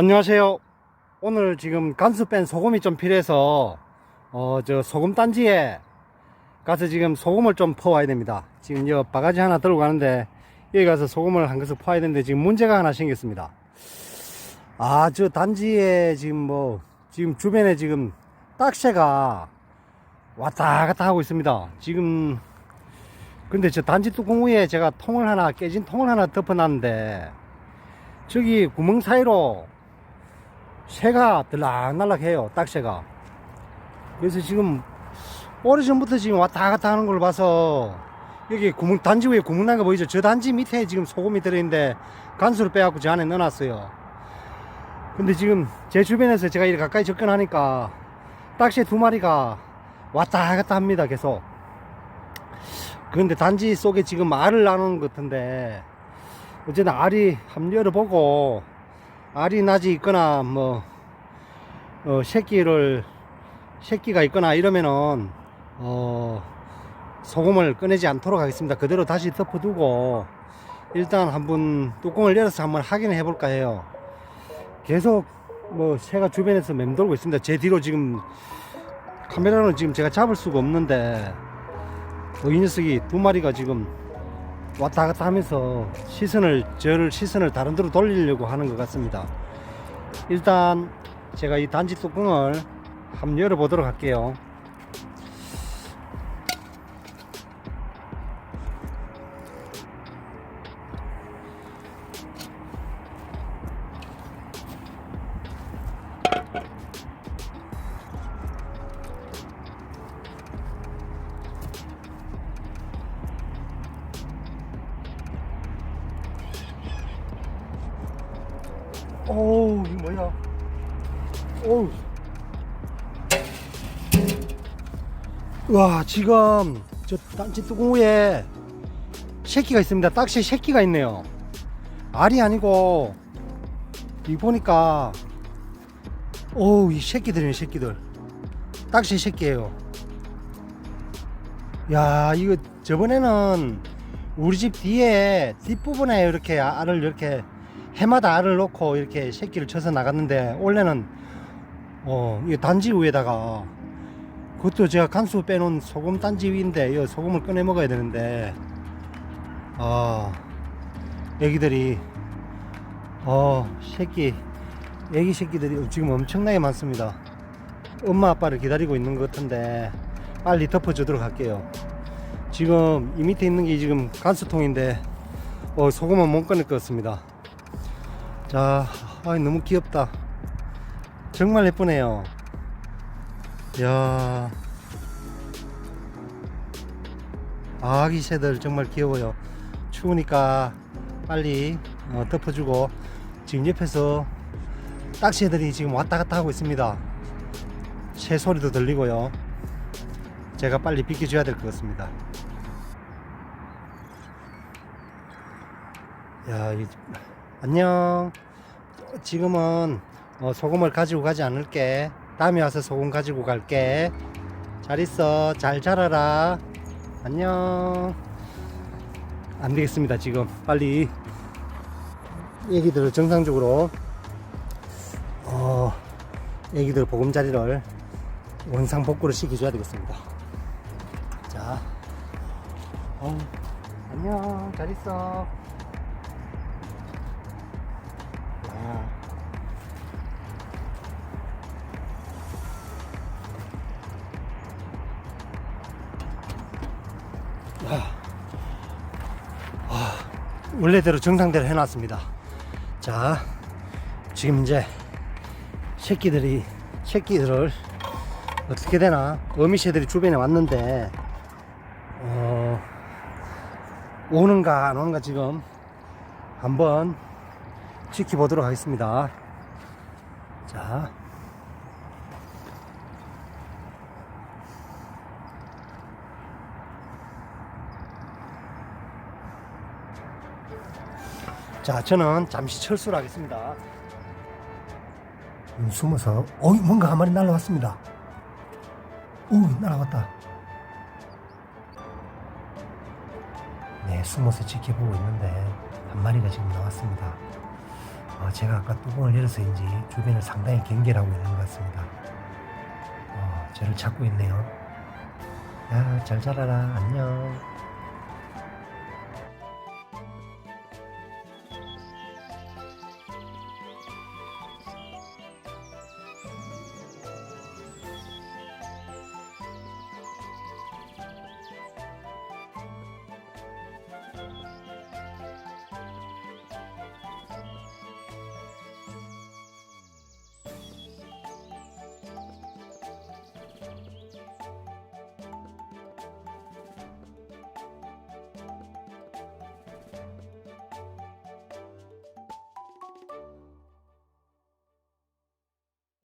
안녕하세요. 오늘 지금 간수 뺀 소금이 좀 필요해서 어 저 소금 단지에 가서 지금 소금을 좀 퍼와야 됩니다. 지금 여 바가지 하나 들고 가는데 여기 가서 소금을 한 것을 퍼야 되는데 지금 문제가 하나 생겼습니다. 아 저 단지에 지금 뭐 지금 주변에 지금 딱새가 왔다 갔다 하고 있습니다. 지금 근데 저 단지 뚜껑 위에 제가 통을 하나 깨진 통을 하나 덮어놨는데 저기 구멍 사이로 새가 들락날락해요 딱새가. 그래서 지금 오래전부터 지금 왔다 갔다 하는 걸 봐서 여기 구멍 단지 위에 구멍 난 거 보이죠? 저 단지 밑에 지금 소금이 들어있는데 간수를 빼갖고 저 안에 넣어놨어요. 근데 지금 제 주변에서 제가 이렇게 가까이 접근하니까 딱새 두 마리가 왔다 갔다 합니다 계속. 그런데 단지 속에 지금 알을 나누는 것 같은데 어쨌든 알이 한번 열어보고 알이 낮이 있거나 뭐 어, 새끼를 새끼가 있거나 이러면은 어, 소금을 꺼내지 않도록 하겠습니다. 그대로 다시 덮어두고 일단 한번 뚜껑을 열어서 한번 확인해 볼까 해요. 계속 뭐 새가 주변에서 맴돌고 있습니다. 제 뒤로 지금 카메라는 지금 제가 잡을 수가 없는데 뭐이 녀석이 두 마리가 지금 왔다 갔다 하면서 시선을 저를 시선을 다른 데로 돌리려고 하는 것 같습니다. 일단 제가 이 단지 뚜껑을 한번 열어보도록 할게요. 어우, 이 뭐야? 어우. 와, 지금 저 단지 뚜껑 위에 새끼가 있습니다. 딱새 새끼가 있네요. 알이 아니고 이 보니까 어우, 이 새끼들이네, 새끼들. 딱새 새끼예요. 야, 이거 저번에는 우리 집 뒤에 뒷부분에 이렇게 알을 이렇게 해마다 알을 놓고 이렇게 새끼를 쳐서 나갔는데 원래는 어, 이 단지 위에다가 그것도 제가 간수 빼놓은 소금 단지 위인데 이 소금을 꺼내 먹어야 되는데 아 애기들이 어 새끼 애기 새끼들이 지금 엄청나게 많습니다. 엄마 아빠를 기다리고 있는 것 같은데 빨리 덮어주도록 할게요. 지금 이 밑에 있는 게 지금 간수통인데 어, 소금은 못 꺼낼 것 같습니다 자, 아 너무 귀엽다. 정말 예쁘네요. 야 아기 새들 정말 귀여워요. 추우니까 빨리 어, 덮어주고 지금 옆에서 딱새들이 지금 왔다 갔다 하고 있습니다. 새 소리도 들리고요. 제가 빨리 비켜줘야 될 것 같습니다. 야, 이, 안녕. 지금은 어, 소금을 가지고 가지 않을게. 다음에 와서 소금 가지고 갈게. 잘 있어. 잘 자라라. 안녕. 안 되겠습니다. 지금 빨리 애기들을 정상적으로 어, 애기들 보금자리를 원상 복구를 시켜줘야 되겠습니다. 자, 어, 안녕. 잘 있어. 원래대로 정상대로 해놨습니다. 자, 지금 이제 새끼들이 새끼들을 어떻게 되나 어미새들이 주변에 왔는데 어, 오는가 안 오는가 지금 한번 지켜보도록 하겠습니다. 자. 자, 저는 잠시 철수를 하겠습니다. 음, 숨어서, 어이, 뭔가 한 마리 날라왔습니다. 오, 날아왔다. 네, 숨어서 지켜보고 있는데, 한 마리가 지금 나왔습니다. 어, 제가 아까 뚜껑을 열어서인지 주변을 상당히 경계하고 있는 것 같습니다. 어, 저를 찾고 있네요. 야, 잘 자라라. 안녕.